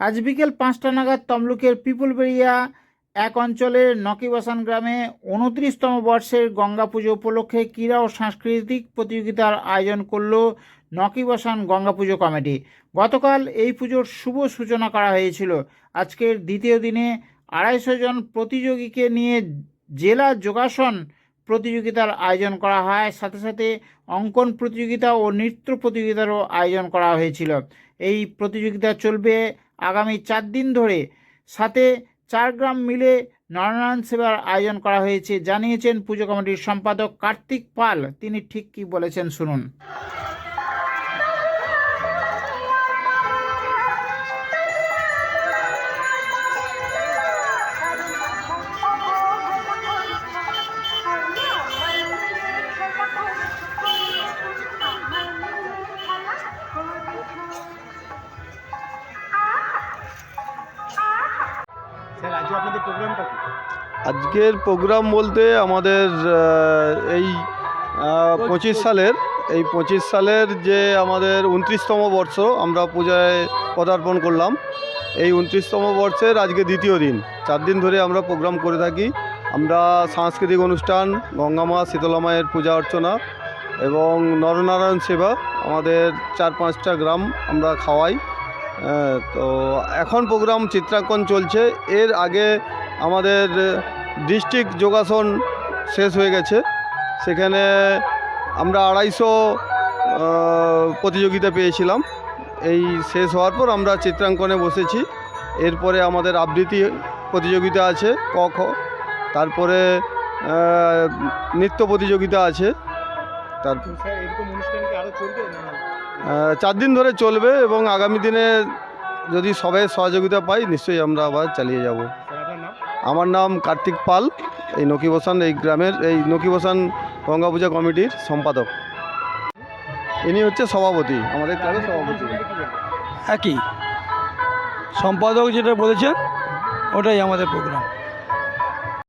আজ বিকেল পাঁচটা নাগাদ তমলুকের পিপুলবেড়িয়া এক অঞ্চলের নকিবাসান গ্রামে উনত্রিশতম বর্ষের গঙ্গা পুজো উপলক্ষে ক্রীড়া ও সাংস্কৃতিক প্রতিযোগিতার আয়োজন করল নকিবাসান গঙ্গা পুজো কমিটি। গতকাল এই পুজোর শুভ সূচনা করা হয়েছিল। আজকের দ্বিতীয় দিনে আড়াইশো জন প্রতিযোগীকে নিয়ে জেলা যোগাসন প্রতিযোগিতার আয়োজন করা হয়। সাথে সাথে অঙ্কন প্রতিযোগিতা ও নৃত্য প্রতিযোগিতারও আয়োজন করা হয়েছিল। এই প্রতিযোগিতা চলবে আগামী চার দিন ধরে সাথে চার গ্রাম মিলে নরনারায়ণ সেবার আয়োজন করা হয়েছে। জানিয়েছেন পুজো কমিটির সম্পাদক কার্তিক পাল। তিনি ঠিক কি বলেছেন শুনুন। আজকে আপনাদের প্রোগ্রামটা কি? আজকের প্রোগ্রাম বলতে আমাদের এই পঁচিশ সালের এই পঁচিশ সালের যে আমাদের উনত্রিশতম বর্ষ আমরা পূজায় পদার্পণ করলাম। এই উনত্রিশতম বর্ষের আজকে দ্বিতীয় দিন। চার দিন ধরে আমরা প্রোগ্রাম করে থাকি। আমরা সাংস্কৃতিক অনুষ্ঠান গঙ্গামা শীতলা মায়ের পূজা অর্চনা এবং নরনারায়ণ সেবা আমাদের চার পাঁচটা গ্রাম আমরা খাওয়াই। তো এখন প্রোগ্রাম চিত্রাঙ্কন চলছে। এর আগে আমাদের ডিস্ট্রিক্ট যোগাসন শেষ হয়ে গেছে। সেখানে আমরা আড়াইশো প্রতিযোগিতা পেয়েছিলাম। এই শেষ হওয়ার পর আমরা চিত্রাঙ্কনে বসেছি। এরপরে আমাদের আবৃত্তি প্রতিযোগিতা আছে, ক, খ। তারপরে নৃত্য প্রতিযোগিতা আছে। তারপর চার দিন ধরে চলবে এবং আগামী দিনে যদি সবাই সহযোগিতা পাই নিশ্চয়ই আমরা আবার চালিয়ে যাব। আমার নাম কার্তিক পাল, এই নকিবসান এই গ্রামের, এই নকিবসান গঙ্গা পূজা কমিটির সম্পাদক। ইনি হচ্ছে সভাপতি, আমাদের ক্লাবের সভাপতি। একই। সম্পাদক যেটা বলেছেন, ওটাই আমাদের প্রোগ্রাম